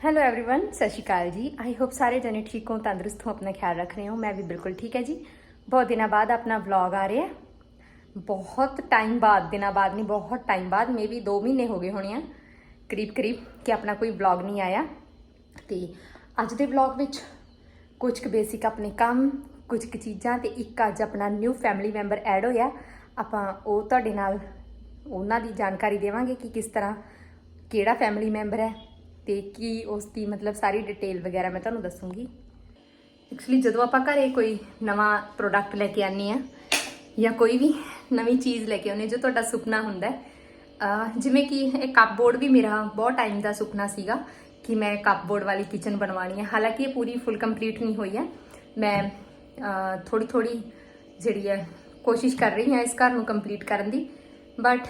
Hello everyone ਸਤਿ ਸ਼੍ਰੀ ਅਕਾਲ ਜੀ I hope ਸਾਰੇ ਜਣੇ ਠੀਕ ਹੋ ਤੰਦਰੁਸਤ ਹੋ ਆਪਣਾ ਖਿਆਲ ਰੱਖ ਰਹੇ ਹੋ ਮੈਂ ਵੀ ਬਿਲਕੁਲ ਠੀਕ ਹੈ ਜੀ ਬਹੁਤ ਦਿਨਾਂ ਬਾਅਦ ਆਪਣਾ ਵਲੌਗ ਆ ਰਿਹਾ ਹੈ ਬਹੁਤ ਟਾਈਮ ਬਾਅਦ ਦਿਨਾਂ ਬਾਅਦ ਨਹੀਂ ਬਹੁਤ ਟਾਈਮ ਬਾਅਦ ਮੇਬੀ 2 ਮਹੀਨੇ ਹੋ ਗਏ ਹੋਣੇ ਆ ਕਰੀਬ ਕਰੀਬ ਕਿ ਆਪਣਾ ਕੋਈ ਵਲੌਗ ਨਹੀਂ ਆਇਆ ਤੇ ਅੱਜ ਦੇ ਵਲੌਗ ਵਿੱਚ ਕੁਝ ਕੁ ਬੇਸਿਕ ਆਪਣੇ ਕੰਮ ਕੁਝ ਕੁ ਚੀਜ਼ਾਂ ਤੇ ਇੱਕ ਅੱਜ ਆਪਣਾ ਨਿਊ ਫੈਮਿਲੀ ਮੈਂਬਰ ਐਡ ਹੋਇਆ ਆਪਾਂ ਉਹ ਤੁਹਾਡੇ ਨਾਲ ਉਹਨਾਂ ਦੀ ਜਾਣਕਾਰੀ ਦੇਵਾਂਗੇ ਕਿ ਕਿਸ ਤਰ੍ਹਾਂ ਕਿਹੜਾ ਫੈਮਿਲੀ ਮੈਂਬਰ ਹੈ ਤੇ ਕੀ ਉਸ ਦੀ ਮਤਲਬ ਸਾਰੀ ਡਿਟੇਲ ਵਗੈਰਾ ਮੈਂ ਤੁਹਾਨੂੰ ਦੱਸੂੰਗੀ। ਐਕਚੁਅਲੀ ਜਦੋਂ ਆਪਾਂ ਘਰੇ ਕੋਈ ਨਵਾਂ ਪ੍ਰੋਡਕਟ ਲੈ ਕੇ ਆਨੀ ਆ ਜਾਂ ਕੋਈ ਵੀ ਨਵੀਂ ਚੀਜ਼ ਲੈ ਕੇ ਆਉਨੇ ਜੋ ਤੁਹਾਡਾ ਸੁਪਨਾ ਹੁੰਦਾ ਜਿਵੇਂ ਕਿ ਇਹ ਕੱਪਬੋਰਡ ਵੀ ਮੇਰਾ ਬਹੁਤ ਟਾਈਮ ਦਾ ਸੁਪਨਾ ਸੀਗਾ ਕਿ ਮੈਂ ਕੱਪਬੋਰਡ ਵਾਲੀ ਕਿਚਨ ਬਣਵਾਉਣੀ ਹੈ। ਹਾਲਾਂਕਿ ਇਹ ਪੂਰੀ ਫੁੱਲ ਕੰਪਲੀਟ ਨਹੀਂ ਹੋਈ ਹੈ। ਮੈਂ ਥੋੜੀ ਥੋੜੀ ਜਿਹੜੀ ਹੈ ਕੋਸ਼ਿਸ਼ ਕਰ ਰਹੀ ਹਾਂ ਇਸ ਘਰ ਨੂੰ ਕੰਪਲੀਟ ਕਰਨ ਦੀ। ਬਟ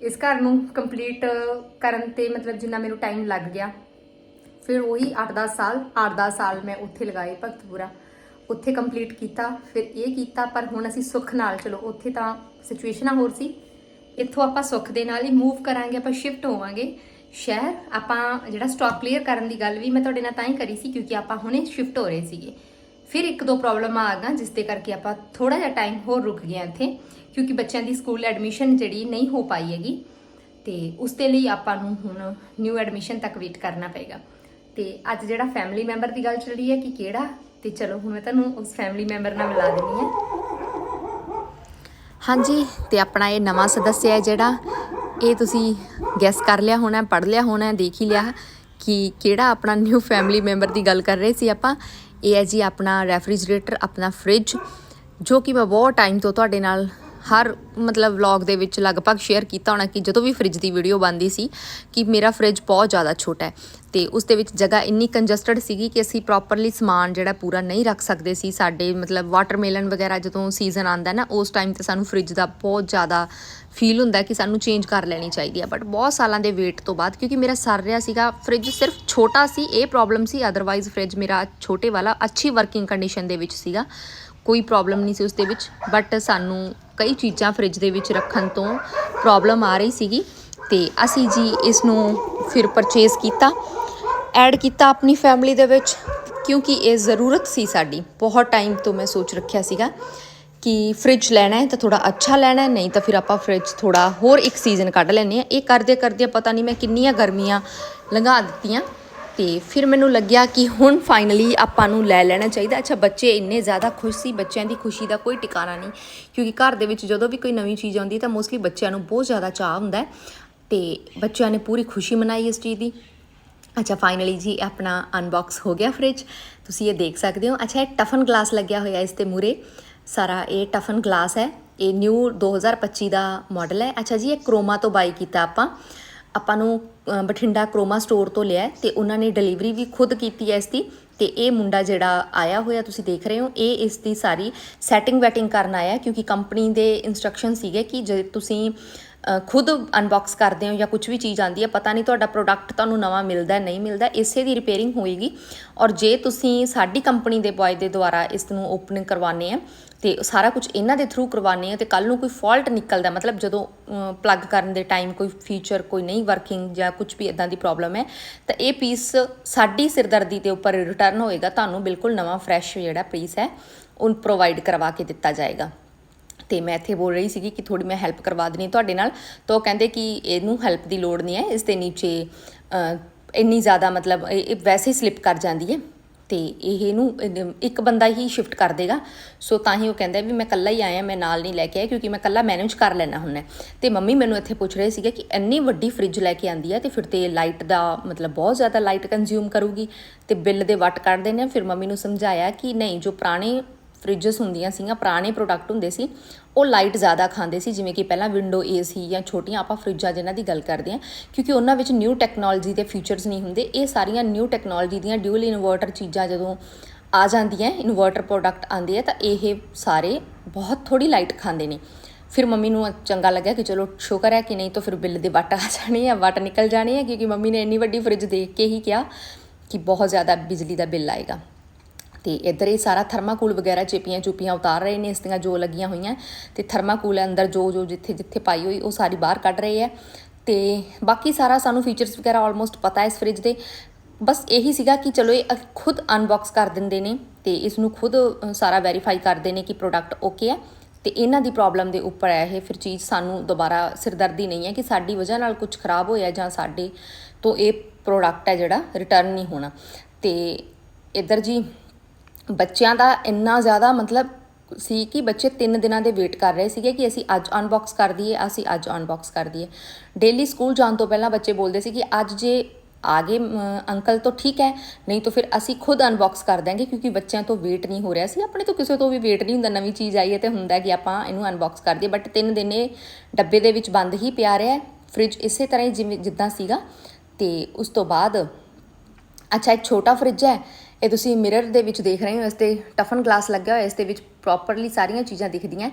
ਇਸ ਘਰ ਨੂੰ ਕੰਪਲੀਟ ਕਰਨ ਤੇ ਮਤਲਬ ਜਿੰਨਾ ਮੈਨੂੰ ਟਾਈਮ ਲੱਗ ਗਿਆ। ਫਿਰ ਉਹੀ 8-10 ਸਾਲ 8-10 ਸਾਲ ਮੈਂ ਉੱਥੇ ਲਗਾਏ ਭਗਤਪੁਰਾ। ਉੱਥੇ ਕੰਪਲੀਟ ਕੀਤਾ, ਫਿਰ ਇਹ ਕੀਤਾ, ਪਰ ਹੁਣ ਅਸੀਂ ਸੁੱਖ ਨਾਲ, ਚਲੋ ਉੱਥੇ ਤਾਂ ਸਿਚੁਏਸ਼ਨਾਂ ਹੋਰ ਸੀ। ਇੱਥੋਂ ਆਪਾਂ ਸੁੱਖ ਦੇ ਨਾਲ ਹੀ ਮੂਵ ਕਰਾਂਗੇ, ਆਪਾਂ ਸ਼ਿਫਟ ਹੋਵਾਂਗੇ। ਸ਼ਹਿਰ ਆਪਾਂ ਜਿਹੜਾ ਸਟਾਕ ਕਲੀਅਰ ਕਰਨ ਦੀ ਗੱਲ ਵੀ ਮੈਂ ਤੁਹਾਡੇ ਨਾਲ ਤਾਂ ਹੀ ਕਰੀ ਸੀ, ਕਿਉਂਕਿ ਆਪਾਂ ਹੁਣੇ ਸ਼ਿਫਟ ਹੋ ਰਹੇ ਸੀਗੇ। ਫਿਰ ਇੱਕ ਦੋ ਪ੍ਰੋਬਲਮ ਆ ਗਈਆਂ ਜਿਸ ਦੇ ਕਰਕੇ ਆਪਾਂ ਥੋੜਾ ਜਿਹਾ ਟਾਈਮ ਹੋਰ ਰੁਕ ਗਏ ਇੱਥੇ, ਕਿਉਂਕਿ ਬੱਚਿਆਂ ਦੀ ਸਕੂਲ ਐਡਮਿਸ਼ਨ ਜਿਹੜੀ ਨਹੀਂ ਹੋ ਪਾਈ ਹੈਗੀ। ਤੇ ਉਸ ਦੇ ਲਈ ਆਪਾਂ ਨੂੰ ਹੁਣ ਨਿਊ ਐਡਮਿਸ਼ਨ ਤੱਕ ਵੇਟ ਕਰਨਾ ਪਏਗਾ। ਤੇ ਅੱਜ ਜਿਹੜਾ ਫੈਮਿਲੀ ਮੈਂਬਰ ਦੀ ਗੱਲ ਚੱਲ ਰਹੀ ਹੈ ਕਿ ਕਿਹੜਾ? ਤੇ ਚਲੋ, ਹੁਣ ਮੈਂ ਤੁਹਾਨੂੰ ਉਸ ਫੈਮਿਲੀ ਮੈਂਬਰ ਨਾਲ ਮਿਲਾ ਦਿੰਦੀ ਹਾਂ। ਹਾਂਜੀ, ਤੇ ਆਪਣਾ ਇਹ ਨਵਾਂ ਸਦੱਸਿਆ ਹੈ ਜਿਹੜਾ, ਇਹ ਤੁਸੀਂ ਗੈਸ ਕਰ ਲਿਆ ਹੋਣਾ ਪੜ ਲਿਆ ਹੋਣਾ, ਦੇਖ ਹੀ ਲਿਆ ਕਿ ਕਿਹੜਾ ਆਪਣਾ ਨਿਊ ਫੈਮਿਲੀ ਮੈਂਬਰ ਦੀ ਗੱਲ ਕਰ ਰਹੇ ਸੀ ਆਪਾਂ। ਇਹ ਹੈ ਜੀ ਆਪਣਾ ਰੈਫਰੀਜਰੇਟਰ, ਆਪਣਾ ਫ੍ਰਿਜ ਜੋ ਕਿ ਮੈਂ ਬਹੁਤ ਟਾਈਮ ਤੋਂ ਤੁਹਾਡੇ ਨਾਲ ਹਰ ਮਤਲਬ ਵਲੌਗ ਦੇ ਵਿੱਚ ਲਗਭਗ ਸ਼ੇਅਰ ਕੀਤਾ ਹੋਣਾ ਕਿ ਜਦੋਂ ਵੀ ਫ੍ਰਿਜ ਦੀ ਵੀਡੀਓ ਬਣਦੀ ਸੀ ਕਿ ਮੇਰਾ ਫ੍ਰਿਜ ਬਹੁਤ ਜ਼ਿਆਦਾ ਛੋਟਾ ਹੈ ਤੇ ਉਸ ਦੇ ਵਿੱਚ ਜਗ੍ਹਾ ਇੰਨੀ ਕੰਜਸਟਡ ਸੀਗੀ ਕਿ ਅਸੀਂ ਪ੍ਰੋਪਰਲੀ ਸਮਾਨ ਜਿਹੜਾ ਪੂਰਾ ਨਹੀਂ ਰੱਖ ਸਕਦੇ ਸੀ। ਸਾਡੇ ਮਤਲਬ ਵਾਟਰਮੈਲਨ ਵਗੈਰਾ ਜਦੋਂ ਸੀਜ਼ਨ ਆਂਦਾ ਨਾ, ਉਸ ਟਾਈਮ ਤੇ ਸਾਨੂੰ ਫ੍ਰਿਜ ਦਾ ਬਹੁਤ ਜ਼ਿਆਦਾ ਫੀਲ ਹੁੰਦਾ ਕਿ ਸਾਨੂੰ ਚੇਂਜ ਕਰ ਲੈਣੀ ਚਾਹੀਦੀ ਹੈ। ਬਟ ਬਹੁਤ ਸਾਲਾਂ ਦੇ ਵੇਟ ਤੋਂ ਬਾਅਦ ਕਿਉਂਕਿ ਮੇਰਾ ਸਰ ਰਿਹਾ ਸੀਗਾ ਫ੍ਰਿਜ ਸਿਰਫ ਛੋਟਾ ਸੀ, ਇਹ ਪ੍ਰੋਬਲਮ ਸੀ ਅਦਰਵਾਈਜ਼ ਫ੍ਰਿਜ ਮੇਰਾ ਛੋਟੇ ਵਾਲਾ, ਅੱਛੀ ਵਰਕਿੰਗ ਕੰਡੀਸ਼ਨ ਦੇ ਵਿੱਚ ਸੀਗਾ, ਕੋਈ ਪ੍ਰੋਬਲਮ ਨਹੀਂ ਸੀ ਉਸ ਦੇ ਵਿੱਚ। ਬਟ ਸਾਨੂੰ ਕਈ ਚੀਜ਼ਾਂ ਫ੍ਰਿਜ ਦੇ ਵਿੱਚ ਰੱਖਣ ਤੋਂ ਪ੍ਰੋਬਲਮ ਆ ਰਹੀ ਸੀਗੀ ਤੇ ਅਸੀਂ ਜੀ ਇਸ ਨੂੰ ਫਿਰ ਪਰਚੇਸ ਕੀਤਾ ਐਡ ਕੀਤਾ ਆਪਣੀ ਫੈਮਿਲੀ ਦੇ ਵਿੱਚ ਕਿਉਂਕਿ ਇਹ ਜ਼ਰੂਰਤ ਸੀ ਸਾਡੀ। ਬਹੁਤ ਟਾਈਮ ਤੋਂ ਮੈਂ ਸੋਚ ਰੱਖਿਆ ਸੀਗਾ ਕਿ ਫ੍ਰਿਜ ਲੈਣਾ ਹੈ ਤਾਂ ਥੋੜਾ ਅੱਛਾ ਲੈਣਾ ਹੈ, ਨਹੀਂ ਤਾਂ ਫਿਰ ਆਪਾਂ ਫ੍ਰਿਜ ਥੋੜਾ ਹੋਰ ਇੱਕ ਸੀਜ਼ਨ ਕੱਢ ਲੈਨੇ ਆ ਇਹ ਕਰਦੇ ਕਰਦੇ ਪਤਾ ਨਹੀਂ, ਮੈਂ ਕਿੰਨੀਆਂ ਗਰਮੀਆਂ ਲੰਘਾ ਦਿੱਤੀਆਂ। ਤੇ ਫਿਰ ਮੈਨੂੰ ਲੱਗਿਆ ਕਿ ਹੁਣ ਫਾਈਨਲੀ ਆਪਾਂ ਨੂੰ ਲੈ ਲੈਣਾ ਚਾਹੀਦਾ। ਅੱਛਾ, ਬੱਚੇ ਇੰਨੇ ਜ਼ਿਆਦਾ ਖੁਸ਼ ਸੀ, ਬੱਚਿਆਂ ਦੀ ਖੁਸ਼ੀ ਦਾ ਕੋਈ ਟਿਕਾਣਾ ਨਹੀਂ, ਕਿਉਂਕਿ ਘਰ ਦੇ ਵਿੱਚ ਜਦੋਂ ਵੀ ਕੋਈ ਨਵੀਂ ਚੀਜ਼ ਆਉਂਦੀ ਤਾਂ ਮੋਸਟਲੀ ਬੱਚਿਆਂ ਨੂੰ ਬਹੁਤ ਜ਼ਿਆਦਾ ਚਾਹ ਹੁੰਦਾ ਹੈ ਤੇ ਬੱਚਿਆਂ ਨੇ ਪੂਰੀ ਖੁਸ਼ੀ ਮਨਾਈ ਇਸ ਚੀਜ਼ ਦੀ। ਅੱਛਾ ਫਾਈਨਲੀ ਜੀ ਆਪਣਾ ਅਨਬਾਕਸ ਹੋ ਗਿਆ ਫ੍ਰਿਜ ਤੁਸੀਂ ਇਹ ਦੇਖ ਸਕਦੇ ਹੋ। ਅੱਛਾ, ਇਹ ਟਫਨ ਗਲਾਸ ਲੱਗਿਆ ਹੋਇਆ ਇਸ ਤੇ ਮੂਰੇ ਸਾਰਾ ਇਹ ਟਫਨ ਗਲਾਸ ਹੈ। ਇਹ ਨਿਊ 2025 ਦਾ ਮਾਡਲ ਹੈ। ਅੱਛਾ ਜੀ, ਇਹ ਕ੍ਰੋਮਾ ਤੋਂ ਬਾਈ ਕੀਤਾ ਆਪਾਂ। ਆਪਾਂ ਨੂੰ ਬਠਿੰਡਾ ਕ੍ਰੋਮਾ ਸਟੋਰ ਤੋਂ ਲਿਆ ਹੈ ਤੇ ਉਹਨਾਂ ਨੇ ਡਿਲੀਵਰੀ ਵੀ ਖੁਦ ਕੀਤੀ ਹੈ ਇਸ ਦੀ। ਤੇ ਇਹ ਮੁੰਡਾ ਜਿਹੜਾ ਆਇਆ ਹੋਇਆ, ਤੁਸੀਂ ਦੇਖ ਰਹੇ ਹੋ, ਇਹ ਇਸ ਦੀ ਸਾਰੀ ਸੈਟਿੰਗ ਵੈਟਿੰਗ ਕਰਨ ਆਇਆ ਕਿਉਂਕਿ ਕੰਪਨੀ ਦੇ ਇਨਸਟਰਕਸ਼ਨ ਸੀਗੇ ਕਿ ਜੇ ਤੁਸੀਂ ਖੁਦ ਅਨਬਾਕਸ ਕਰਦੇ ਹੋ ਜਾਂ ਕੁਝ ਵੀ ਚੀਜ਼ ਆਂਦੀ ਹੈ, ਪਤਾ ਨਹੀਂ ਤੁਹਾਡਾ ਪ੍ਰੋਡਕਟ ਤੁਹਾਨੂੰ ਨਵਾਂ ਮਿਲਦਾ ਨਹੀਂ ਮਿਲਦਾ ਇਸੇ ਦੀ ਰਿਪੇਅਰਿੰਗ ਹੋਏਗੀ। ਔਰ ਜੇ ਤੁਸੀਂ ਸਾਡੀ ਕੰਪਨੀ ਦੇ ਬॉय ਦੇ ਦੁਆਰਾ ਇਸ ਨੂੰ ਓਪਨਿੰਗ ਕਰਵਾਉਂਦੇ ਹੈ ਤੇ ਸਾਰਾ ਕੁਝ ਇਹਨਾਂ ਦੇ ਥਰੂ ਕਰਵਾਉਂਦੇ ਆ, ਤੇ ਕੱਲ ਨੂੰ ਕੋਈ ਫਾਲਟ ਨਿਕਲਦਾ ਮਤਲਬ ਜਦੋਂ ਪਲੱਗ ਕਰਨ ਦੇ ਟਾਈਮ ਕੋਈ ਫੀਚਰ ਕੋਈ ਨਹੀਂ ਵਰਕਿੰਗ ਜਾਂ ਕੁਝ ਵੀ ਇਦਾਂ ਦੀ ਪ੍ਰੋਬਲਮ ਹੈ, ਤਾਂ ਇਹ ਪੀਸ ਸਾਡੀ ਸਿਰਦਰਦੀ ਦੇ ਉੱਪਰ ਰਿਟਰਨ ਹੋਏਗਾ, ਤੁਹਾਨੂੰ ਬਿਲਕੁਲ ਨਵਾਂ ਫਰੈਸ਼ ਜਿਹੜਾ ਪੀਸ ਹੈ, ਉਹ ਪ੍ਰੋਵਾਈਡ ਕਰਵਾ ਕੇ ਦਿੱਤਾ ਜਾਏਗਾ। ਤੇ ਮੈਂ ਇੱਥੇ ਬੋਲ ਰਹੀ ਸੀਗੀ ਕਿ ਥੋੜੀ ਮੈਂ ਹੈਲਪ ਕਰਵਾ ਦੇਣੀ ਤੁਹਾਡੇ ਨਾਲ। ਤਾਂ ਉਹ ਕਹਿੰਦੇ ਕਿ ਇਹਨੂੰ ਹੈਲਪ ਦੀ ਲੋੜ ਨਹੀਂ ਹੈ, ਇਸ ਦੇ ਨੀਚੇ ਇੰਨੀ ਜ਼ਿਆਦਾ ਮਤਲਬ ਇਹ ਇਹ ਵੈਸੇ ਹੀ ਸਲਿੱਪ ਕਰ ਜਾਂਦੀ ਹੈ ਤੇ ਇਹ ਇਹਨੂੰ ਇੱਕ ਬੰਦਾ ਹੀ ਸ਼ਿਫਟ ਕਰ ਦੇਗਾ। ਸੋ ਤਾਂ ਹੀ ਉਹ ਕਹਿੰਦਾ ਵੀ ਮੈਂ ਇਕੱਲਾ ਹੀ ਆਇਆ, ਮੈਂ ਨਾਲ ਨਹੀਂ ਲੈ ਕੇ ਆਇਆ ਕਿਉਂਕਿ ਮੈਂ ਇਕੱਲਾ ਮੈਨੇਜ ਕਰ ਲੈਣਾ ਹੁੰਦਾ ਤੇ ਮੰਮੀ ਮੈਨੂੰ ਇੱਥੇ ਪੁੱਛ ਰਹੇ ਸੀਗੇ ਕਿ ਇੰਨੀ ਵੱਡੀ ਫ੍ਰਿਜ ਲੈ ਕੇ ਆਂਦੀ ਹੈ ਤੇ ਫਿਰ ਤੇ ਲਾਈਟ ਦਾ ਮਤਲਬ ਬਹੁਤ ਜ਼ਿਆਦਾ ਲਾਈਟ ਕੰਜ਼ਿਊਮ ਕਰੂਗੀ ਤੇ ਬਿੱਲ ਦੇ ਵੱਟ ਕੱਢਦੇ ਨੇ ਫਿਰ ਮੰਮੀ ਨੂੰ ਸਮਝਾਇਆ ਕਿ ਨਹੀਂ, ਜੋ ਪੁਰਾਣੇ ਫ੍ਰਿਜਸ ਹੁੰਦੀਆਂ ਸੀਗੀਆਂ, ਪੁਰਾਣੇ ਪ੍ਰੋਡਕਟ ਹੁੰਦੇ ਸੀ, ਉਹ ਲਾਈਟ ਜ਼ਿਆਦਾ ਖਾਂਦੇ ਸੀ, ਜਿਵੇਂ ਕਿ ਪਹਿਲਾਂ ਵਿੰਡੋ ਏਸੀ ਜਾਂ ਛੋਟੀਆਂ ਆਪਾਂ ਫ੍ਰਿਜਾਂ ਜਿਨ੍ਹਾਂ ਦੀ ਗੱਲ ਕਰਦੇ ਹਾਂ, ਕਿਉਂਕਿ ਉਹਨਾਂ ਵਿੱਚ ਨਿਊ ਟੈਕਨੋਲੋਜੀ ਦੇ ਫੀਚਰਸ ਨਹੀਂ ਹੁੰਦੇ, ਇਹ ਸਾਰੀਆਂ ਨਿਊ ਟੈਕਨੋਲੋਜੀ ਦੀਆਂ ਡਿਊਲ ਇਨਵਰਟਰ ਚੀਜ਼ਾਂ ਜਦੋਂ ਆ ਜਾਂਦੀਆਂ ਇਨਵਰਟਰ ਪ੍ਰੋਡਕਟ ਆਉਂਦੇ ਆ, ਤਾਂ ਇਹ ਸਾਰੇ ਬਹੁਤ ਥੋੜੀ ਲਾਈਟ ਖਾਂਦੇ ਨੇ। ਫਿਰ ਮੰਮੀ ਨੂੰ ਚੰਗਾ ਲੱਗਿਆ ਕਿ ਚਲੋ ਸ਼ੁਕਰ ਹੈ ਕਿ ਨਹੀਂ ਤਾਂ ਫਿਰ ਬਿੱਲ ਦੇ ਵੱਟ ਆ ਜਾਣੇ ਆ, ਵੱਟ ਨਿਕਲ ਜਾਣੇ ਆ, ਕਿਉਂਕਿ ਮੰਮੀ ਨੇ ਇੰਨੀ ਵੱਡੀ ਫ੍ਰਿਜ ਦੇਖ ਕੇ ਹੀ ਕਿਹਾ ਕਿ ਬਹੁਤ ਜ਼ਿਆਦਾ ਬਿਜਲੀ ਦਾ ਬਿੱਲ ਆਏਗਾ। ਤੇ ਇੱਧਰ ਇਹ ਸਾਰਾ ਥਰਮਾਕੂਲ ਵਗੈਰਾ ਚੇਪੀਆਂ ਚੁਪੀਆਂ ਉਤਾਰ ਰਹੇ ਨੇ, ਇਸ ਦੀਆਂ ਜੋ ਲੱਗੀਆਂ ਹੋਈਆਂ। ਤੇ ਥਰਮਾਕੂਲ ਅੰਦਰ ਜੋ ਜੋ ਜਿੱਥੇ ਜਿੱਥੇ ਪਾਈ ਹੋਈ, ਉਹ ਸਾਰੀ ਬਾਹਰ ਕੱਢ ਰਹੇ ਆ ਤੇ ਬਾਕੀ ਸਾਰਾ ਸਾਨੂੰ ਫੀਚਰਸ ਵਗੈਰਾ ਆਲਮੋਸਟ ਪਤਾ ਹੈ ਇਸ ਫ੍ਰਿਜ ਦੇ। ਬਸ ਇਹੀ ਸੀਗਾ ਕਿ ਚਲੋ ਇਹ ਖੁਦ ਅਨਬਾਕਸ ਕਰ ਦਿੰਦੇ ਨੇ ਤੇ ਇਸ ਨੂੰ ਖੁਦ ਸਾਰਾ ਵੈਰੀਫਾਈ ਕਰਦੇ ਨੇ ਕਿ ਪ੍ਰੋਡਕਟ ਓਕੇ ਹੈ। ਤੇ ਇਹਨਾਂ ਦੀ ਪ੍ਰੋਬਲਮ ਦੇ ਉੱਪਰ ਹੈ ਇਹ। ਫਿਰ ਚੀਜ਼ ਸਾਨੂੰ ਦੁਬਾਰਾ ਸਿਰਦਰਦੀ ਨਹੀਂ ਹੈ ਕਿ ਸਾਡੀ ਵਜ੍ਹਾ ਨਾਲ ਕੁਝ ਖਰਾਬ ਹੋਇਆ ਜਾਂ ਸਾਡੇ ਤੋਂ ਇਹ ਪ੍ਰੋਡਕਟ ਹੈ ਜਿਹੜਾ ਰਿਟਰਨ ਨਹੀਂ ਹੋਣਾ। ਤੇ ਇੱਧਰ ਜੀ ਬੱਚਿਆਂ ਦਾ ਇੰਨਾ ਜ਼ਿਆਦਾ ਮਤਲਬ ਸੀ ਕਿ ਬੱਚੇ 3 ਦਿਨਾਂ ਦੇ ਵੇਟ ਕਰ ਰਹੇ ਸੀਗੇ ਕਿ ਅਸੀਂ ਅੱਜ ਅਨਬਾਕਸ ਕਰ ਦਈਏ, ਅਸੀਂ ਅੱਜ ਅਨਬਾਕਸ ਕਰ ਦਈਏ। ਡੇਲੀ ਸਕੂਲ ਜਾਣ ਤੋਂ ਪਹਿਲਾਂ ਬੱਚੇ ਬੋਲਦੇ ਸੀ ਕਿ ਅੱਜ ਜੇ ਆ ਗਏ ਅੰਕਲ ਤੋਂ ਠੀਕ ਹੈ, ਨਹੀਂ ਤਾਂ ਫਿਰ ਅਸੀਂ ਖੁਦ ਅਨਬਾਕਸ ਕਰ ਦਾਂਗੇ ਕਿਉਂਕਿ ਬੱਚਿਆਂ ਤੋਂ ਵੇਟ ਨਹੀਂ ਹੋ ਰਿਹਾ ਸੀ। ਆਪਣੇ ਤੋਂ ਕਿਸੇ ਤੋਂ ਵੀ ਵੇਟ ਨਹੀਂ ਹੁੰਦਾ, ਨਵੀਂ ਚੀਜ਼ ਆਈ ਹੈ ਤੇ ਹੁੰਦਾ ਕਿ ਆਪਾਂ ਇਹਨੂੰ ਅਨਬਾਕਸ ਕਰ ਦਈਏ। ਬਟ 3 ਦਿਨ ਇਹ ਡੱਬੇ ਦੇ ਵਿੱਚ ਬੰਦ ਹੀ ਪਿਆ ਰਿਹਾ ਫ੍ਰਿਜ ਇਸੇ ਤਰ੍ਹਾਂ ਹੀ ਜਿਵੇਂ, ਜਿੱਦਾਂ ਸੀਗਾ। ਤੇ ਉਸ ਤੋਂ ਬਾਅਦ, ਅੱਛਾ, ਇੱਕ ਛੋਟਾ ਫ੍ਰਿਜ ਹੈ ਇਹ ਤੁਸੀਂ ਮਿਰਰ ਦੇ ਵਿੱਚ ਦੇਖ ਰਹੇ ਹੋ, ਇਸ ਤੇ ਟਫਨ ਗਲਾਸ ਲੱਗਿਆ ਹੋਇਆ, ਇਸ ਦੇ ਵਿੱਚ ਪ੍ਰੋਪਰਲੀ ਸਾਰੀਆਂ ਚੀਜ਼ਾਂ ਦਿਖਦੀਆਂ।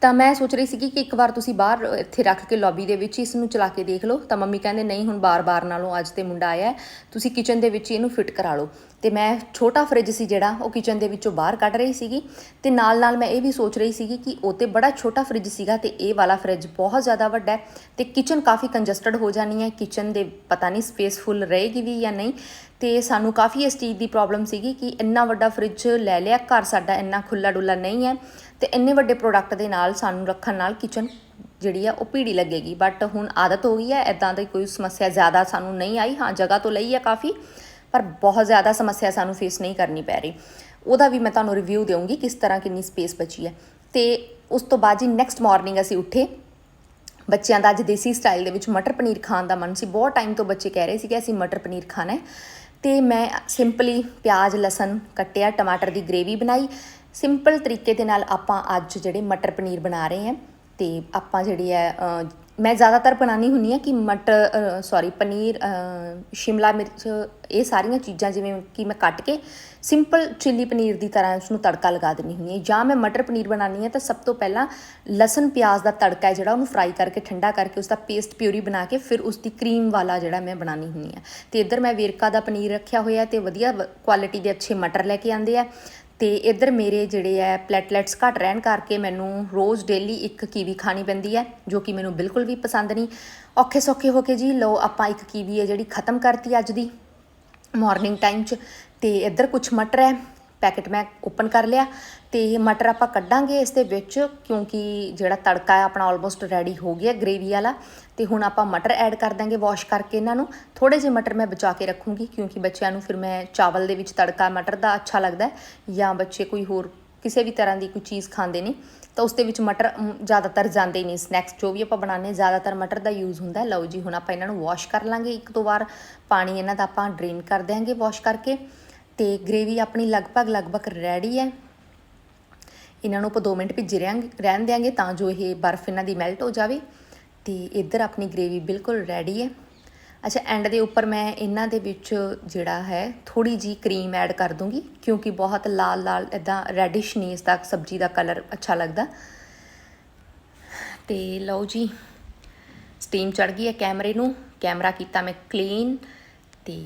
ਤਾਂ ਮੈਂ ਸੋਚ ਰਹੀ ਸੀ ਕਿ ਇੱਕ ਵਾਰ ਤੁਸੀਂ ਬਾਹਰ ਇੱਥੇ ਰੱਖ ਕੇ ਲੌਬੀ ਦੇ ਵਿੱਚ ਇਸ ਨੂੰ ਚਲਾ ਕੇ ਦੇਖ ਲਓ। ਤਾਂ ਮੰਮੀ ਕਹਿੰਦੇ, ਨਹੀਂ, ਹੁਣ ਬਾਰ-ਬਾਰ ਨਾਲੋਂ ਅੱਜ ਤੇ ਮੁੰਡਾ ਆਇਆ ਤੁਸੀਂ ਕਿਚਨ ਦੇ ਵਿੱਚ ਹੀ ਇਹਨੂੰ ਫਿੱਟ ਕਰਾ ਲਓ। ਤੇ ਮੈਂ ਛੋਟਾ ਫ੍ਰਿਜ ਸੀ ਜਿਹੜਾ, ਉਹ ਕਿਚਨ ਦੇ ਵਿੱਚੋਂ ਬਾਹਰ ਕੱਢ ਰਹੀ ਸੀਗੀ। ਤੇ ਨਾਲ-ਨਾਲ ਮੈਂ ਇਹ ਵੀ ਸੋਚ ਰਹੀ ਸੀਗੀ ਕਿ ਉਹ ਤੇ ਬੜਾ ਛੋਟਾ ਫ੍ਰਿਜ ਸੀਗਾ ਤੇ ਇਹ ਵਾਲਾ ਫ੍ਰਿਜ ਬਹੁਤ ਜ਼ਿਆਦਾ ਵੱਡਾ ਹੈ। ਤੇ ਕਿਚਨ ਕਾਫੀ ਕੰਜਸਟਡ ਹੋ ਜਾਣੀ ਹੈ। ਕਿਚਨ ਦੇ ਪਤਾ ਨਹੀਂ ਸਪੇਸਫੁਲ ਰਹੇਗੀ ਵੀ ਜਾਂ ਨਹੀਂ। ਤੇ ਸਾਨੂੰ ਕਾਫੀ ਇਸ ਚੀਜ਼ ਦੀ ਪ੍ਰੋਬਲਮ ਸੀਗੀ ਕਿ ਇੰਨਾ ਵੱਡਾ ਫ੍ਰਿਜ ਲੈ ਲਿਆ, ਘਰ ਸਾਡਾ ਇੰਨਾ ਖੁੱਲਾ ਡੁੱਲਾ ਨਹੀਂ ਹੈ ਤੇ ਇੰਨੇ ਵੱਡੇ ਪ੍ਰੋਡਕਟ ਦੇ ਨਾਲ ਸਾਨੂੰ ਰੱਖਣ ਨਾਲ ਕਿਚਨ ਜਿਹੜੀ ਆ ਉਹ ਭੀੜੀ ਲੱਗੇਗੀ। ਬਟ ਹੁਣ ਆਦਤ ਹੋ ਗਈ ਹੈ ਐਦਾਂ ਦੀ ਕੋਈ ਸਮੱਸਿਆ ਜ਼ਿਆਦਾ ਸਾਨੂੰ ਨਹੀਂ ਆਈ। ਹਾਂ, ਜਗ੍ਹਾ ਤੋਂ ਲਈ ਹੈ ਕਾਫੀ, ਪਰ ਬਹੁਤ ਜ਼ਿਆਦਾ ਸਮੱਸਿਆ ਸਾਨੂੰ ਫੇਸ ਨਹੀਂ ਕਰਨੀ ਪੈ ਰਹੀ। ਉਹਦਾ ਵੀ ਮੈਂ ਤੁਹਾਨੂੰ ਰਿਵਿਊ ਦੇਵਾਂਗੀ ਕਿਸ ਤਰ੍ਹਾਂ ਕਿੰਨੀ ਸਪੇਸ ਬਚੀ ਹੈ। ਤੇ ਉਸ ਤੋਂ ਬਾਅਦ ਜੀ ਨੈਕਸਟ ਮਾਰਨਿੰਗ ਅਸੀਂ ਉੱਠੇ। ਬੱਚਿਆਂ ਦਾ ਅੱਜ ਦੇਸੀ ਸਟਾਈਲ ਦੇ ਵਿੱਚ ਮਟਰ ਪਨੀਰ ਖਾਣ ਦਾ ਮਨ ਸੀ। ਬਹੁਤ ਟਾਈਮ ਤੋਂ ਬੱਚੇ ਕਹਿ ਰਹੇ ਸੀ ਕਿ ਅਸੀਂ ਮਟਰ ਪਨੀਰ ਖਾਣਾ ਹੈ। ਤੇ ਮੈਂ ਸਿੰਪਲੀ ਪਿਆਜ਼, ਲਸਣ ਕੱਟਿਆ, ਟਮਾਟਰ ਦੀ ਗ੍ਰੇਵੀ ਬਣਾਈ। ਸਿੰਪਲ ਤਰੀਕੇ ਦੇ ਨਾਲ ਆਪਾਂ ਅੱਜ ਜਿਹੜੇ ਮਟਰ ਪਨੀਰ ਬਣਾ ਰਹੇ ਹਾਂ ਤੇ ਆਪਾਂ ਜਿਹੜੀ ਹੈ ਮੈਂ ਜ਼ਿਆਦਾਤਰ ਬਣਾਉਣੀ ਹੁੰਦੀ ਆ ਕਿ ਮਟਰ ਸੌਰੀ ਪਨੀਰ ਸ਼ਿਮਲਾ ਮਿਰਚ, ਇਹ ਸਾਰੀਆਂ ਚੀਜ਼ਾਂ ਜਿਵੇਂ ਕਿ ਮੈਂ ਕੱਟ ਕੇ ਸਿੰਪਲ ਚਿੱਲੀ ਪਨੀਰ ਦੀ ਤਰ੍ਹਾਂ ਉਸ ਨੂੰ ਤੜਕਾ ਲਗਾ ਦਿੰਦੀ ਹੁੰਦੀ ਹਾਂ। ਜਾਂ ਮੈਂ ਮਟਰ ਪਨੀਰ ਬਣਾਉਣੀ ਹੈ ਤਾਂ ਸਭ ਤੋਂ ਪਹਿਲਾਂ ਲਸਣ ਪਿਆਜ਼ ਦਾ ਤੜਕਾ ਹੈ ਜਿਹੜਾ ਉਹਨੂੰ ਫਰਾਈ ਕਰਕੇ ਠੰਡਾ ਕਰਕੇ ਉਸ ਦਾ ਪੇਸਟ ਪਿਊਰੀ ਬਣਾ ਕੇ ਫਿਰ ਉਸ ਦੀ ਕਰੀਮ ਵਾਲਾ ਜਿਹੜਾ ਮੈਂ ਬਣਾਉਣੀ ਹੁੰਦੀ ਆ ਤੇ ਇੱਧਰ ਮੈਂ ਵੇਰਕਾ ਦਾ ਪਨੀਰ ਰੱਖਿਆ ਹੋਇਆ ਤੇ ਵਧੀਆ ਕੁਆਲਿਟੀ ਦੇ ਅੱਛੇ ਮਟਰ ਲੈ ਕੇ ਆਂਦੇ ਆ। ਤੇ ਇੱਧਰ ਮੇਰੇ ਜਿਹੜੇ ਹੈ ਪਲੇਟਲੈਟਸ ਘਟ ਰਹਿਣ ਕਰਕੇ ਮੈਨੂੰ ਰੋਜ਼ ਡੇਲੀ ਇੱਕ ਕੀਵੀ ਖਾਣੀ ਪੈਂਦੀ ਹੈ, ਜੋ ਕਿ ਮੈਨੂੰ ਬਿਲਕੁਲ ਵੀ ਪਸੰਦ ਨਹੀਂ। ਔਖੇ ਸੌਖੇ ਹੋ ਕੇ ਜੀ, ਲਓ ਆਪਾਂ ਇੱਕ ਕੀਵੀ ਹੈ ਜਿਹੜੀ ਖਤਮ ਕਰਤੀ ਅੱਜ ਦੀ ਮਾਰਨਿੰਗ ਟਾਈਮ 'ਚ। ਤੇ ਇੱਧਰ ਕੁਝ ਮਟਰ ਹੈ ਪੈਕਟ ਮੈਂ ਓਪਨ ਕਰ ਲਿਆ। ਤੇ ਮਟਰ ਆਪਾਂ ਕੱਢਾਂਗੇ ਇਸ ਦੇ ਵਿੱਚ, ਕਿਉਂਕਿ ਜਿਹੜਾ ਤੜਕਾ ਹੈ, ਆਪਣਾ ਆਲਮੋਸਟ ਰੈਡੀ ਹੋ ਗਿਆ ਗ੍ਰੇਵੀ ਵਾਲਾ। ਤੇ ਹੁਣ ਆਪਾਂ ਮਟਰ ਐਡ ਕਰ ਦਾਂਗੇ ਵਾਸ਼ ਕਰਕੇ ਇਹਨਾਂ ਨੂੰ। ਥੋੜੇ ਜਿਹੇ ਮਟਰ ਮੈਂ ਬਚਾ ਕੇ ਰੱਖੂੰਗੀ, ਕਿਉਂਕਿ ਬੱਚਿਆਂ ਨੂੰ ਫਿਰ ਮੈਂ ਚਾਵਲ ਦੇ ਵਿੱਚ ਤੜਕਾ ਮਟਰ ਦਾ ਅੱਛਾ ਲੱਗਦਾ ਜਾਂ ਬੱਚੇ ਕੋਈ ਹੋਰ ਕਿਸੇ ਵੀ ਤਰ੍ਹਾਂ ਦੀ ਕੋਈ ਚੀਜ਼ ਖਾਂਦੇ ਨੇ, ਤਾਂ ਉਸ ਦੇ ਵਿੱਚ ਮਟਰ ਜ਼ਿਆਦਾਤਰ ਜਾਂਦੇ ਨਹੀਂ। ਸਨੈਕਸ ਜੋ ਵੀ ਆਪਾਂ ਬਣਾਉਂਦੇ ਜ਼ਿਆਦਾਤਰ ਮਟਰ ਦਾ ਯੂਜ਼ ਹੁੰਦਾ ਲਓ ਜੀ, ਹੁਣ ਆਪਾਂ ਇਹਨਾਂ ਨੂੰ ਵਾਸ਼ ਕਰ ਲਾਂਗੇ ਇੱਕ ਦੋ ਵਾਰ। ਪਾਣੀ ਇਹਨਾਂ ਦਾ ਆਪਾਂ ਡਰੇਨ ਕਰ ਦਿਆਂਗੇ ਵਾਸ਼ ਕਰਕੇ। ਤੇ ਗ੍ਰੇਵੀ ਆਪਣੀ ਲਗਭਗ ਲਗਭਗ ਰੈਡੀ ਹੈ। ਇਹਨਾਂ ਨੂੰ ਆਪਾਂ 2 ਮਿੰਟ ਭਿੱਜੇ ਰਹਿਣ ਰਹਿਣ ਦਿਆਂਗੇ ਤਾਂ ਜੋ ਇਹ ਬਰਫ਼ ਇਹਨਾਂ ਦੀ ਮੈਲਟ ਹੋ ਜਾਵੇ। ਤੇ ਇੱਧਰ ਆਪਣੀ ਗ੍ਰੇਵੀ ਬਿਲਕੁਲ ਰੈਡੀ ਹੈ। ਅੱਛਾ ਐਂਡ ਦੇ ਉੱਪਰ ਮੈਂ ਇਹਨਾਂ ਦੇ ਵਿੱਚ ਜਿਹੜਾ ਹੈ ਥੋੜੀ ਜੀ ਕਰੀਮ ਐਡ ਕਰ ਦੂੰਗੀ, ਕਿਉਂਕਿ ਬਹੁਤ ਲਾਲ ਲਾਲ ਇਦਾਂ ਰੈਡਿਸ਼ ਨਹੀਂ ਇਸ ਦਾ ਸਬਜ਼ੀ ਦਾ ਕਲਰ ਅੱਛਾ ਲੱਗਦਾ। ਤੇ ਲਓ ਜੀ ਸਟੀਮ ਚੜ ਗਈ ਹੈ ਕੈਮਰੇ ਨੂੰ, ਕੈਮਰਾ ਕੀਤਾ ਮੈਂ ਕਲੀਨ ਤੇ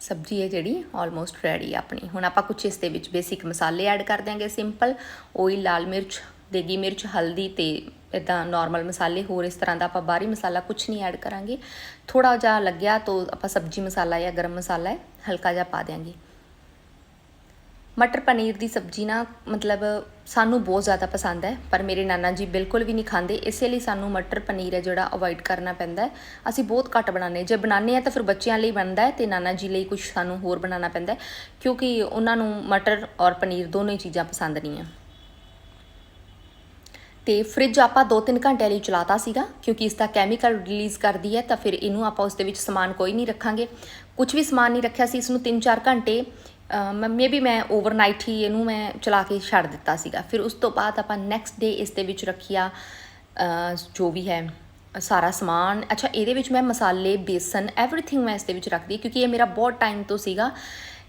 ਸਬਜ਼ੀ ਹੈ ਜਿਹੜੀ ਆਲਮੋਸਟ ਰੈਡੀ ਆਪਣੀ। ਹੁਣ ਆਪਾਂ ਕੁਝ ਇਸ ਦੇ ਵਿੱਚ ਬੇਸਿਕ ਮਸਾਲੇ ਐਡ ਕਰ ਦਿਆਂਗੇ ਸਿੰਪਲ ਓਇਲ ਲਾਲ ਮਿਰਚ, ਦੇਗੀ ਮਿਰਚ, ਹਲਦੀ ਤੇ ਇਦਾਂ ਨਾਰਮਲ ਮਸਾਲੇ ਹੋਰ ਇਸ ਤਰ੍ਹਾਂ ਦਾ ਆਪਾਂ ਬਾਹਰੀ ਮਸਾਲਾ ਕੁਝ ਨਹੀਂ ਐਡ ਕਰਾਂਗੇ। ਥੋੜਾ ਜਿਹਾ ਲੱਗਿਆ ਤਾਂ ਆਪਾਂ ਸਬਜ਼ੀ ਮਸਾਲਾ ਜਾਂ ਗਰਮ ਮਸਾਲਾ ਹੈ, ਹਲਕਾ ਜਿਹਾ ਪਾ ਦਿਆਂਗੇ। ਮਟਰ ਪਨੀਰ ਦੀ ਸਬਜ਼ੀ ਨਾ ਮਤਲਬ ਸਾਨੂੰ ਬਹੁਤ ਜ਼ਿਆਦਾ ਪਸੰਦ ਹੈ, ਪਰ ਮੇਰੇ ਨਾਨਾ ਜੀ ਬਿਲਕੁਲ ਵੀ ਨਹੀਂ ਖਾਂਦੇ। ਇਸੇ ਲਈ ਸਾਨੂੰ ਮਟਰ ਪਨੀਰ ਹੈ ਜਿਹੜਾ ਅਵੋਇਡ ਕਰਨਾ ਪੈਂਦਾ ਹੈ। ਅਸੀਂ ਬਹੁਤ ਘੱਟ ਬਣਾਉਂਦੇ ਜੇ ਬਣਾਉਂਦੇ ਆ ਤਾਂ ਫਿਰ ਬੱਚਿਆਂ ਲਈ ਬਣਦਾ ਹੈ ਤੇ ਨਾਨਾ ਜੀ ਲਈ ਕੁਝ ਸਾਨੂੰ ਹੋਰ ਬਣਾਉਣਾ ਪੈਂਦਾ ਕਿਉਂਕਿ ਉਹਨਾਂ ਨੂੰ ਮਟਰ ਔਰ ਪਨੀਰ ਦੋਨੋਂ ਹੀ ਚੀਜ਼ਾਂ ਪਸੰਦ ਨਹੀਂ ਆ ਤੇ ਫ੍ਰਿਜ ਆਪਾਂ 2-3 ਘੰਟਿਆਂ ਲਈ ਚਲਾਤਾ ਸੀਗਾ, ਕਿਉਂਕਿ ਇਸ ਦਾ ਕੈਮੀਕਲ ਰਿਲੀਜ਼ ਕਰਦੀ ਹੈ, ਤਾਂ ਫਿਰ ਇਹਨੂੰ ਆਪਾਂ ਉਸ ਦੇ ਵਿੱਚ ਸਮਾਨ ਕੋਈ ਨਹੀਂ ਰੱਖਾਂਗੇ। ਕੁਝ ਵੀ ਸਮਾਨ ਨਹੀਂ ਰੱਖਿਆ ਸੀ ਇਸ ਨੂੰ 3-4 ਘੰਟੇ ਮੇਬੀ ਮੈਂ ਓਵਰਨਾਈਟ ਹੀ ਇਹਨੂੰ ਮੈਂ ਚਲਾ ਕੇ ਛੱਡ ਦਿੱਤਾ ਸੀਗਾ। ਫਿਰ ਉਸ ਤੋਂ ਬਾਅਦ ਆਪਾਂ ਨੈਕਸਟ ਡੇ ਇਸ ਦੇ ਵਿੱਚ ਰੱਖਿਆ ਜੋ ਵੀ ਹੈ, ਸਾਰਾ ਸਮਾਨ। ਅੱਛਾ, ਇਹਦੇ ਵਿੱਚ ਮੈਂ ਮਸਾਲੇ, ਬੇਸਨ ਐਵਰੀਥਿੰਗ ਮੈਂ ਇਸ ਦੇ ਵਿੱਚ ਰੱਖਦੀ, ਕਿਉਂਕਿ ਇਹ ਮੇਰਾ ਬਹੁਤ ਟਾਈਮ ਤੋਂ ਸੀਗਾ।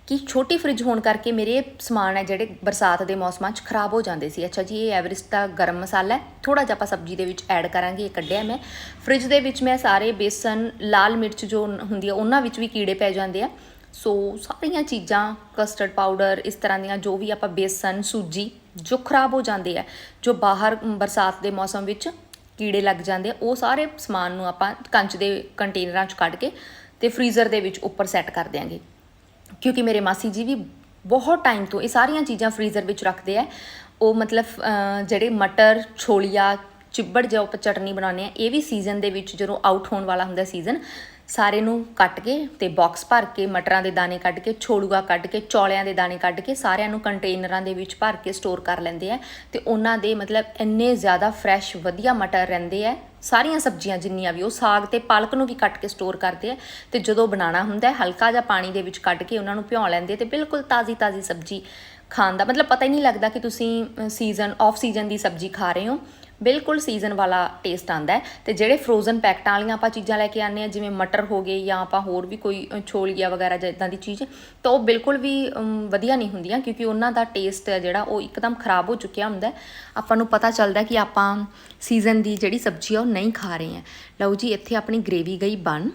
ਕਿ ਛੋਟੀ ਫ੍ਰਿਜ ਹੋਣ ਕਰਕੇ ਮੇਰੇ ਸਮਾਨ ਹੈ ਜਿਹੜੇ ਬਰਸਾਤ ਦੇ ਮੌਸਮਾਂ 'ਚ ਖਰਾਬ ਹੋ ਜਾਂਦੇ ਸੀ। ਅੱਛਾ ਜੀ, ਇਹ ਐਵਰੇਸਟ ਦਾ ਗਰਮ ਮਸਾਲਾ ਹੈ। ਥੋੜਾ ਜਿਹਾ ਆਪਾਂ ਸਬਜ਼ੀ ਦੇ ਵਿੱਚ ਐਡ ਕਰਾਂਗੇ, ਇਹ ਕੱਢਿਆ ਮੈਂ। ਫ੍ਰਿਜ ਦੇ ਵਿੱਚ ਮੈਂ ਸਾਰੇ ਬੇਸਨ, ਲਾਲ ਮਿਰਚ ਜੋ ਹੁੰਦੀ ਆ ਉਹਨਾਂ ਵਿੱਚ ਵੀ ਕੀੜੇ ਪੈ ਜਾਂਦੇ ਆ। ਸੋ ਸਾਰੀਆਂ ਚੀਜ਼ਾਂ ਕਸਟਰਡ ਪਾਊਡਰ ਇਸ ਤਰ੍ਹਾਂ ਦੀਆਂ ਜੋ ਵੀ ਆਪਾਂ ਬੇਸਨ, ਸੂਜੀ, ਜੋ ਖਰਾਬ ਹੋ ਜਾਂਦੇ ਆ, ਜੋ ਬਾਹਰ ਬਰਸਾਤ ਦੇ ਮੌਸਮ ਵਿੱਚ ਕੀੜੇ ਲੱਗ ਜਾਂਦੇ ਆ, ਉਹ ਸਾਰੇ ਸਮਾਨ ਨੂੰ ਆਪਾਂ ਕੰਚ ਦੇ ਕੰਟੇਨਰਾਂ 'ਚ ਕੱਢ ਕੇ ਤੇ ਫ੍ਰੀਜ਼ਰ ਦੇ ਵਿੱਚ ਉੱਪਰ ਸੈੱਟ ਕਰ ਦਿਆਂਗੇ। ਕਿਉਂਕਿ ਮੇਰੇ ਮਾਸੀ ਜੀ ਵੀ ਬਹੁਤ ਟਾਈਮ ਤੋਂ ਇਹ ਸਾਰੀਆਂ ਚੀਜ਼ਾਂ ਫ੍ਰੀਜ਼ਰ ਵਿੱਚ ਰੱਖਦੇ ਆ। ਉਹ ਮਤਲਬ ਜਿਹੜੇ ਮਟਰ, ਛੋਲੀਆ, ਚਿੱਬੜ ਜੋ ਆਪਾਂ ਚਟਨੀ ਬਣਾਉਂਦੇ ਆ, ਇਹ ਵੀ ਸੀਜ਼ਨ ਦੇ ਵਿੱਚ ਜਦੋਂ ਆਊਟ ਹੋਣ ਵਾਲਾ ਹੁੰਦਾ ਸੀਜ਼ਨ ਸਾਰੇ ਨੂੰ ਕੱਟ ਕੇ ਤੇ ਬਾਕਸ ਭਰ ਕੇ, ਮਟਰਾਂ ਦੇ ਦਾਣੇ ਕੱਢ ਕੇ, ਛੋਲੂਆ ਕੱਢ ਕੇ, ਚੌਲਿਆਂ ਦੇ ਦਾਣੇ ਕੱਢ ਕੇ ਸਾਰਿਆਂ ਨੂੰ ਕੰਟੇਨਰਾਂ ਦੇ ਵਿੱਚ ਭਰ ਕੇ ਸਟੋਰ ਕਰ ਲੈਂਦੇ ਆ। ਤੇ ਉਹਨਾਂ ਦੇ ਮਤਲਬ ਇੰਨੇ ਜ਼ਿਆਦਾ ਫਰੈਸ਼ ਵਧੀਆ ਮਟਰ ਰਹਿੰਦੇ ਆ। ਸਾਰੀਆਂ ਸਬਜ਼ੀਆਂ ਜਿੰਨੀਆਂ ਵੀ, ਉਹ ਸਾਗ ਤੇ ਪਾਲਕ ਨੂੰ ਵੀ ਕੱਟ ਕੇ ਸਟੋਰ ਕਰਦੇ ਆ। ਤੇ ਜਦੋਂ ਬਣਾਉਣਾ ਹੁੰਦਾ ਹੈ ਹਲਕਾ ਜਿਹਾ ਪਾਣੀ ਦੇ ਵਿੱਚ ਕੱਢ ਕੇ ਉਹਨਾਂ ਨੂੰ ਭਿਉਂ ਲੈਂਦੇ ਆ ਤੇ ਬਿਲਕੁਲ ਤਾਜ਼ੀ ਤਾਜ਼ੀ ਸਬਜ਼ੀ ਖਾਣ ਦਾ ਮਤਲਬ ਪਤਾ ਹੀ ਨਹੀਂ ਲੱਗਦਾ ਕਿ ਤੁਸੀਂ ਸੀਜ਼ਨ ਆਫ ਸੀਜ਼ਨ ਦੀ ਸਬਜ਼ੀ ਖਾ ਰਹੇ ਹੋ। ਬਿਲਕੁਲ ਸੀਜ਼ਨ ਵਾਲਾ ਟੇਸਟ ਆਂਦਾ ਹੈ ਤੇ ਜਿਹੜੇ ਫਰੋਜ਼ਨ ਪੈਕਟਾਂ ਵਾਲੀਆਂ ਆਪਾਂ ਚੀਜ਼ਾਂ ਲੈ ਕੇ ਆਉਂਦੇ ਆ ਜਿਵੇਂ ਮਟਰ ਹੋ ਗਏ ਜਾਂ ਆਪਾਂ ਹੋਰ ਵੀ ਕੋਈ ਅ, ਛੋਲੀਆ ਵਗੈਰਾ ਜਾਂ ਇਦਾਂ ਦੀ ਚੀਜ਼ ਤਾਂ ਉਹ ਬਿਲਕੁਲ ਵੀ ਵਧੀਆ ਨਹੀਂ ਹੁੰਦੀਆਂ ਕਿਉਂਕਿ ਉਹਨਾਂ ਦਾ ਟੇਸਟ ਹੈ ਜਿਹੜਾ ਉਹ ਇੱਕਦਮ ਖਰਾਬ ਹੋ ਚੁੱਕਿਆ ਹੁੰਦਾ ਆਪਾਂ ਨੂੰ ਪਤਾ ਚੱਲਦਾ ਕਿ ਆਪਾਂ ਸੀਜ਼ਨ ਦੀ ਜਿਹੜੀ ਸਬਜ਼ੀ ਆ ਉਹ ਨਹੀਂ ਖਾ ਰਹੇ ਹਾਂ। ਲਓ ਜੀ ਇੱਥੇ ਆਪਣੀ ਗ੍ਰੇਵੀ ਗਈ ਬਣ।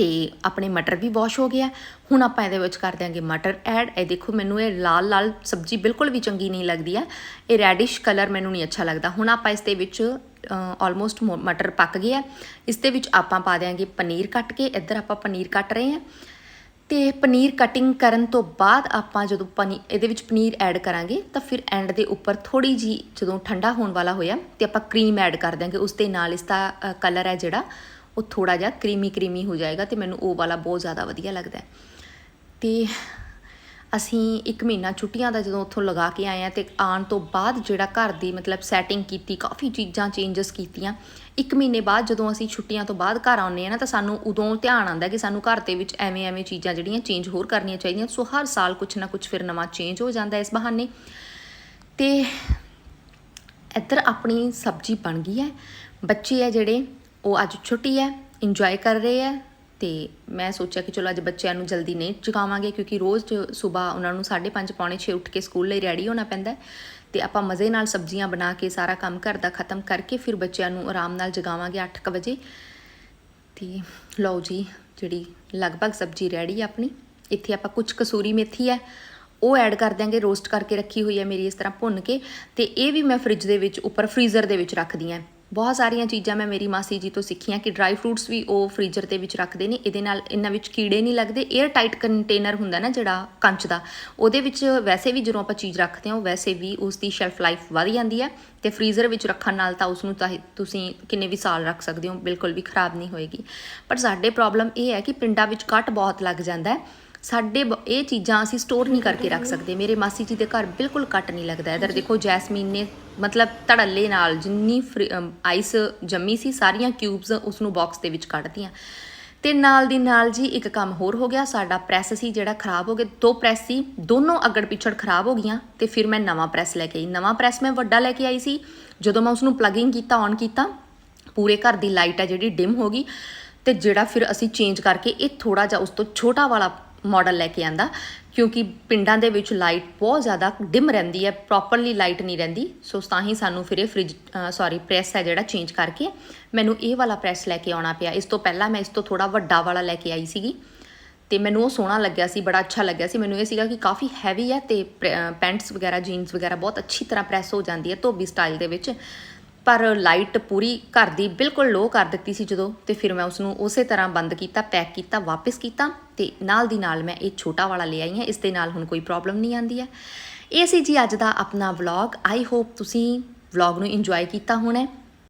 ਤੇ ਆਪਣੇ ਮਟਰ ਵੀ ਵਾਸ਼ ਹੋ ਗਿਆ। ਹੁਣ ਆਪਾਂ ਇਹਦੇ ਵਿੱਚ ਕਰ ਦਿਆਂਗੇ ਮਟਰ ਐਡ ਇਹ ਦੇਖੋ, ਮੈਨੂੰ ਇਹ ਲਾਲ ਲਾਲ ਸਬਜ਼ੀ ਬਿਲਕੁਲ ਵੀ ਚੰਗੀ ਨਹੀਂ ਲੱਗਦੀ ਹੈ ਇਹ ਰੈਡਿਸ਼ ਕਲਰ ਮੈਨੂੰ ਨਹੀਂ ਅੱਛਾ ਲੱਗਦਾ। ਹੁਣ ਆਪਾਂ ਇਸ ਦੇ ਵਿੱਚ ਆਲਮੋਸਟ ਮਟਰ ਪੱਕ ਗਿਆ ਇਸ ਦੇ ਵਿੱਚ ਆਪਾਂ ਪਾ ਦਿਆਂਗੇ ਪਨੀਰ ਕੱਟ ਕੇ। ਇੱਧਰ ਆਪਾਂ ਪਨੀਰ ਕੱਟ ਰਹੇ ਹਾਂ। ਤੇ ਪਨੀਰ ਕਟਿੰਗ ਕਰਨ ਤੋਂ ਬਾਅਦ ਆਪਾਂ ਜਦੋਂ ਪਨੀ, ਇਹਦੇ ਵਿੱਚ ਪਨੀਰ ਐਡ ਕਰਾਂਗੇ, ਤਾਂ ਫਿਰ ਐਂਡ ਦੇ ਉੱਪਰ ਥੋੜੀ ਜੀ ਜਦੋਂ ਠੰਡਾ ਹੋਣ ਵਾਲਾ ਹੋਇਆ, ਤੇ ਆਪਾਂ ਕਰੀਮ ਐਡ ਕਰ ਦਾਂਗੇ ਉਸ ਦੇ ਨਾਲ ਇਸ ਦਾ ਕਲਰ ਹੈ ਜਿਹੜਾ ਉਹ ਥੋੜਾ ਜਿਹਾ ਕਰੀਮੀ ਕਰੀਮੀ ਹੋ ਜਾਏਗਾ ਤੇ ਮੈਨੂੰ ਉਹ ਵਾਲਾ ਬਹੁਤ ਜ਼ਿਆਦਾ ਵਧੀਆ ਲੱਗਦਾ ਹੈ। ਤੇ ਅਸੀਂ ਇੱਕ ਮਹੀਨਾ ਛੁੱਟੀਆਂ ਦਾ ਜਦੋਂ ਉੱਥੋਂ ਲਗਾ ਕੇ ਆਏ ਆ ਤੇ ਆਉਣ ਤੋਂ ਬਾਅਦ ਜਿਹੜਾ ਘਰ ਦੀ ਮਤਲਬ ਸੈਟਿੰਗ ਕੀਤੀ, ਕਾਫੀ ਚੀਜ਼ਾਂ ਚੇਂਜਸ ਕੀਤੀਆਂ, ਇੱਕ ਮਹੀਨੇ ਬਾਅਦ ਜਦੋਂ ਅਸੀਂ ਛੁੱਟੀਆਂ ਤੋਂ ਬਾਅਦ ਘਰ ਆਉਂਦੇ ਆ ਨਾ ਤਾਂ ਸਾਨੂੰ ਉਦੋਂ ਧਿਆਨ ਆਉਂਦਾ ਕਿ ਸਾਨੂੰ ਘਰ ਦੇ ਵਿੱਚ ਐਵੇਂ ਐਵੇਂ ਚੀਜ਼ਾਂ ਜਿਹੜੀਆਂ ਚੇਂਜ ਹੋਰ ਕਰਨੀਆਂ ਚਾਹੀਦੀਆਂ, ਸੋ ਹਰ ਸਾਲ ਕੁਝ ਨਾ ਕੁਝ ਫਿਰ ਨਵਾਂ ਚੇਂਜ ਹੋ ਜਾਂਦਾ ਇਸ ਬਹਾਨੇ। ਤੇ ਇੱਧਰ ਆਪਣੀ ਸਬਜ਼ੀ ਬਣ ਗਈ ਹੈ, ਬੱਚੇ ਹੈ ਜਿਹੜੇ ਉਹ ਅੱਜ ਛੁੱਟੀ ਹੈ ਇੰਜੋਏ ਕਰ ਰਹੇ ਹੈ ਤੇ ਮੈਂ ਸੋਚਿਆ ਕਿ ਚਲੋ ਅੱਜ ਬੱਚਿਆਂ ਨੂੰ ਜਲਦੀ ਨਹੀਂ ਜਗਾਵਾਂਗੇ ਕਿਉਂਕਿ ਰੋਜ਼ ਸਵੇਰ ਉਹਨਾਂ ਨੂੰ 5:30 ਪੌਣੇ 6 ਉੱਠ ਕੇ ਸਕੂਲ ਲਈ ਰੈਡੀ ਹੋਣਾ ਪੈਂਦਾ ਹੈ ਤੇ ਆਪਾਂ ਮਜ਼ੇ ਨਾਲ ਸਬਜ਼ੀਆਂ ਬਣਾ ਕੇ ਸਾਰਾ ਕੰਮ ਘਰ ਦਾ ਖਤਮ ਕਰਕੇ ਫਿਰ ਬੱਚਿਆਂ ਨੂੰ ਆਰਾਮ ਨਾਲ ਜਗਾਵਾਂਗੇ 8:00 ਵਜੇ। ਤੇ ਲਓ ਜੀ, ਜਿਹੜੀ ਲਗਭਗ ਸਬਜ਼ੀ ਰੈਡੀ ਹੈ ਆਪਣੀ, ਇੱਥੇ ਆਪਾਂ ਕੁਝ ਕਸੂਰੀ ਮੇਥੀ ਹੈ, ਉਹ ਐਡ ਕਰ ਦਿਆਂਗੇ ਰੋਸਟ ਕਰਕੇ ਰੱਖੀ ਹੋਈ ਹੈ ਮੇਰੀ ਇਸ ਤਰ੍ਹਾਂ ਭੁੰਨ ਕੇ ਤੇ ਇਹ ਵੀ ਮੈਂ ਫ੍ਰਿਜ ਦੇ ਵਿੱਚ, ਉੱਪਰ ਫ੍ਰੀਜ਼ਰ ਦੇ ਵਿੱਚ ਰੱਖਦੀ ਹਾਂ। ਬਹੁਤ ਸਾਰੀਆਂ ਚੀਜ਼ਾਂ ਮੈਂ ਮੇਰੀ ਮਾਸੀ ਜੀ ਤੋਂ ਸਿੱਖੀਆਂ ਕਿ ਡਰਾਈ ਫਰੂਟਸ ਵੀ ਉਹ ਫ੍ਰੀਜ਼ਰ ਦੇ ਵਿੱਚ ਰੱਖਦੇ ਨੇ, ਇਹਦੇ ਨਾਲ ਇਹਨਾਂ ਵਿੱਚ ਕੀੜੇ ਨਹੀਂ ਲੱਗਦੇ 에ਅਰ ਟਾਈਟ ਕੰਟੇਨਰ ਹੁੰਦਾ ਨਾ ਜਿਹੜਾ ਕੰਚ ਦਾ, ਉਹਦੇ ਵਿੱਚ ਵੈਸੇ ਵੀ ਜਦੋਂ ਆਪਾਂ ਚੀਜ਼ ਰੱਖਦੇ ਹਾਂ, ਉਹ ਵੈਸੇ ਵੀ ਉਸ ਦੀ ਸ਼ੈਲਫ ਲਾਈਫ ਵਧ ਜਾਂਦੀ ਹੈ ਤੇ ਫ੍ਰੀਜ਼ਰ ਵਿੱਚ ਰੱਖਣ ਨਾਲ ਤਾਂ ਉਸ ਨੂੰ ਤੁਸੀਂ ਕਿੰਨੇ ਵੀ ਸਾਲ ਰੱਖ ਸਕਦੇ ਹੋ, ਬਿਲਕੁਲ ਵੀ ਖਰਾਬ ਨਹੀਂ ਹੋਏਗੀ। ਪਰ ਸਾਡੇ ਪ੍ਰੋਬਲਮ ਇਹ ਹੈ ਕਿ ਪਿੰਡਾਂ ਵਿੱਚ ਕੱਟ ਬਹੁਤ ਲੱਗ ਜਾਂਦਾ ਹੈ। ਸਾਡੇ ਬ- ਇਹ ਚੀਜ਼ਾਂ ਅਸੀਂ ਸਟੋਰ ਨਹੀਂ ਕਰਕੇ ਰੱਖ ਸਕਦੇ। ਮੇਰੇ ਮਾਸੀ ਜੀ ਦੇ ਘਰ ਬਿਲਕੁਲ ਕੱਟ ਨਹੀਂ ਲੱਗਦਾ। ਇਧਰ ਦੇਖੋ, ਜੈਸਮੀਨ ਨੇ ਮਤਲਬ ਧੜੱਲੇ ਨਾਲ ਜਿੰਨੀ ਫਰੀ- ਆਈਸ ਜੰਮੀ ਸੀ, ਸਾਰੀਆਂ ਕਿਊਬਸ ਉਸ ਨੂੰ ਬਾਕਸ ਦੇ ਵਿੱਚ ਕੱਢਤੀਆਂ। ਤੇ ਨਾਲ ਦੀ ਨਾਲ ਜੀ ਇੱਕ ਕੰਮ ਹੋਰ ਹੋ ਗਿਆ। ਸਾਡਾ ਪ੍ਰੈਸ ਸੀ ਜਿਹੜਾ ਖਰਾਬ ਹੋ ਗਿਆ। ਦੋ ਪ੍ਰੈਸ ਸੀ, ਦੋਨੋਂ ਅਗੜ ਪਿਛੜ ਖਰਾਬ ਹੋ ਗਈਆਂ ਤੇ ਫਿਰ ਮੈਂ ਨਵਾਂ ਪ੍ਰੈਸ ਲੈ ਕੇ ਆਈ। ਨਵਾਂ ਪ੍ਰੈਸ ਮੈਂ ਵੱਡਾ ਲੈ ਕੇ ਆਈ ਸੀ। ਜਦੋਂ ਮੈਂ ਉਸ ਨੂੰ ਪਲੱਗਿੰਗ ਕੀਤਾ ਔਨ ਕੀਤਾ, ਪੂਰੇ ਘਰ ਦੀ ਲਾਈਟ ਆ ਜਿਹੜੀ ਡਿਮ ਹੋ ਗਈ। ਤੇ ਜਿਹੜਾ ਫਿਰ ਅਸੀਂ ਚੇਂਜ ਕਰਕੇ ਇਹ ਥੋੜਾ ਜਿਹਾ ਉਸ ਤੋਂ ਛੋਟਾ ਵਾਲਾ ਮਾਡਲ ਲੈ ਕੇ ਆਂਦਾ, ਕਿਉਂਕਿ ਪਿੰਡਾਂ ਦੇ ਵਿੱਚ ਲਾਈਟ ਬਹੁਤ ਜ਼ਿਆਦਾ ਡਿਮ ਰਹਿੰਦੀ ਹੈ ਪ੍ਰੋਪਰਲੀ ਲਾਈਟ ਨਹੀਂ ਰਹਿੰਦੀ, ਸੋ ਤਾਂ ਹੀ ਸਾਨੂੰ ਫਿਰ ਇਹ ਫ੍ਰਿਜ ਸੌਰੀ ਪ੍ਰੈਸ ਹੈ ਜਿਹੜਾ ਚੇਂਜ ਕਰਕੇ ਮੈਨੂੰ ਇਹ ਵਾਲਾ ਪ੍ਰੈਸ ਲੈ ਕੇ ਆਉਣਾ ਪਿਆ। ਇਸ ਤੋਂ ਪਹਿਲਾਂ ਮੈਂ ਇਸ ਤੋਂ ਥੋੜਾ ਵੱਡਾ ਵਾਲਾ ਲੈ ਕੇ ਆਈ ਸੀਗੀ ਤੇ ਮੈਨੂੰ ਉਹ ਸੋਹਣਾ ਲੱਗਿਆ ਸੀ, ਬੜਾ ਅੱਛਾ ਲੱਗਿਆ ਸੀ। ਮੈਨੂੰ ਇਹ ਸੀਗਾ ਕਿ ਕਾਫੀ ਹੈਵੀ ਹੈ ਤੇ ਪੈਂਟਸ ਵਗੈਰਾ ਜੀਨਸ ਵਗੈਰਾ ਬਹੁਤ ਅੱਛੀ ਤਰ੍ਹਾਂ ਪ੍ਰੈਸ ਹੋ ਜਾਂਦੀ ਹੈ ਧੋਬੀ ਸਟਾਈਲ ਦੇ ਵਿੱਚ। ਪਰ ਲਾਈਟ ਪੂਰੀ ਘਰ ਦੀ ਬਿਲਕੁਲ ਲੋ ਕਰ ਦਿੱਤੀ ਸੀ ਜਦੋਂ ਤੇ ਫਿਰ ਮੈਂ ਉਸ ਨੂੰ ਉਸੇ ਤਰ੍ਹਾਂ ਬੰਦ ਕੀਤਾ, ਪੈਕ ਕੀਤਾ, ਵਾਪਸ ਕੀਤਾ ਤੇ ਨਾਲ ਦੀ ਨਾਲ ਮੈਂ ਇਹ ਛੋਟਾ ਵਾਲਾ ਲੈ ਆਈ ਹਾਂ, ਇਸ ਦੇ ਨਾਲ ਹੁਣ ਕੋਈ ਪ੍ਰੋਬਲਮ ਨਹੀਂ ਆਂਦੀ ਹੈ। ਇਹ ਸੀ ਜੀ ਅੱਜ ਦਾ ਆਪਣਾ ਵਲੌਗ ਆਈ ਹੋਪ ਤੁਸੀਂ ਵਲੌਗ ਨੂੰ ਇੰਜੋਏ ਕੀਤਾ ਹੋਣਾ